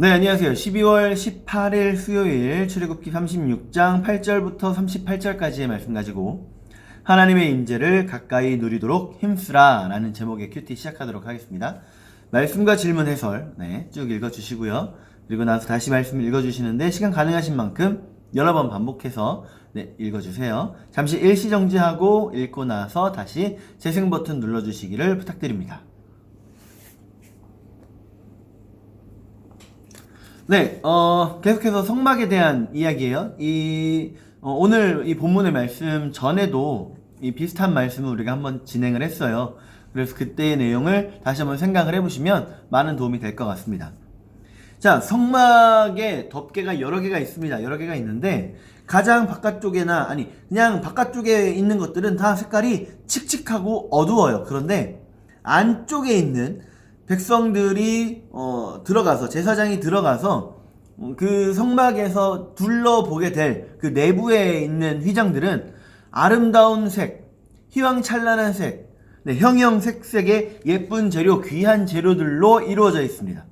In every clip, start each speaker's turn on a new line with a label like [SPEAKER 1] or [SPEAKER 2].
[SPEAKER 1] 네, 안녕하세요. 12월 18일 수요일 출애굽기 36장 8절부터 38절까지의 말씀 가지고 하나님의 임재를 가까이 누리도록 힘쓰라 라는 제목의 큐티 시작하도록 하겠습니다. 말씀과 질문 해설 네, 쭉 읽어 주시고요. 그리고 나서 다시 말씀 읽어 주시는데 시간 가능하신 만큼 여러 번 반복해서 네, 읽어 주세요. 잠시 일시 정지하고 읽고 나서 다시 재생 버튼 눌러 주시기를 부탁드립니다. 네, 어, 계속해서 성막에 대한 이야기예요. 이, 어, 오늘 이 본문의 말씀 전에도 이 비슷한 말씀을 우리가 한번 진행을 했어요. 그래서 그때의 내용을 다시 한번 생각을 해보시면 많은 도움이 될 것 같습니다. 자, 성막에 덮개가 여러 개가 있습니다. 여러 개가 있는데, 가장 바깥쪽에나, 아니, 그냥 바깥쪽에 있는 것들은 다 색깔이 칙칙하고 어두워요. 그런데, 안쪽에 있는 백성들이, 어, 들어가서, 제사장이 들어가서, 어, 그 성막에서 둘러보게 될 그 내부에 있는 휘장들은 아름다운 색, 휘황찬란한 색, 네, 형형색색의 예쁜 재료, 귀한 재료들로 이루어져 있습니다.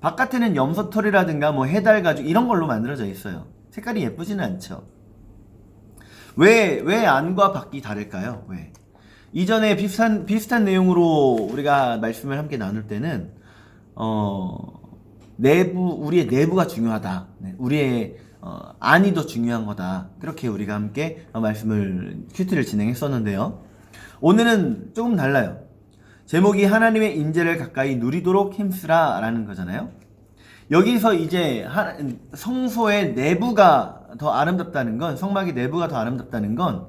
[SPEAKER 1] 바깥에는 염소털이라든가 뭐 해달 가죽 이런 걸로 만들어져 있어요. 색깔이 예쁘지는 않죠. 왜, 왜 안과 밖이 다를까요? 왜? 이전에 비슷한, 비슷한 내용으로 우리가 말씀을 함께 나눌 때는, 어, 내부, 우리의 내부가 중요하다. 네, 우리의, 어, 안이 더 중요한 거다. 그렇게 우리가 함께 어, 말씀을, 큐티를 진행했었는데요. 오늘은 조금 달라요. 제목이 하나님의 인재를 가까이 누리도록 힘쓰라 라는 거잖아요. 여기서 이제 하- 성소의 내부가 더 아름답다는 건, 성막의 내부가 더 아름답다는 건,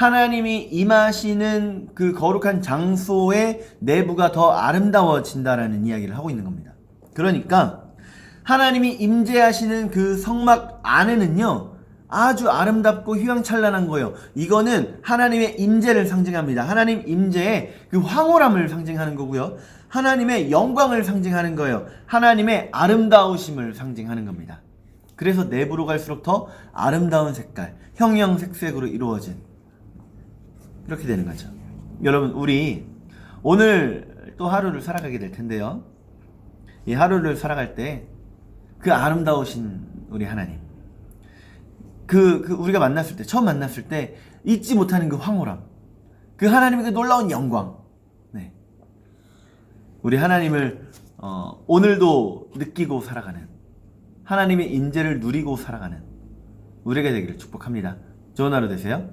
[SPEAKER 1] 하나님이 임하시는 그 거룩한 장소의 내부가 더 아름다워진다라는 이야기를 하고 있는 겁니다. 그러니까, 하나님이 임재하시는 그 성막 안에는요, 아주 아름답고 휘황찬란한 거예요. 이거는 하나님의 임재를 상징합니다. 하나님 임재의 그 황홀함을 상징하는 거고요. 하나님의 영광을 상징하는 거예요. 하나님의 아름다우심을 상징하는 겁니다. 그래서 내부로 갈수록 더 아름다운 색깔, 형형색색으로 이루어진 이렇게 되는 거죠. 여러분, 우리 오늘 또 하루를 살아가게 될 텐데요. 이 하루를 살아갈 때 그 아름다우신 우리 하나님, 그, 그 우리가 만났을 때 처음 만났을 때 잊지 못하는 그 황홀함 그 하나님의 그 놀라운 영광 네 우리 하나님을 어, 오늘도 느끼고 살아가는 하나님의 인재를 누리고 살아가는 우리가 되기를 축복합니다 좋은 하루 되세요.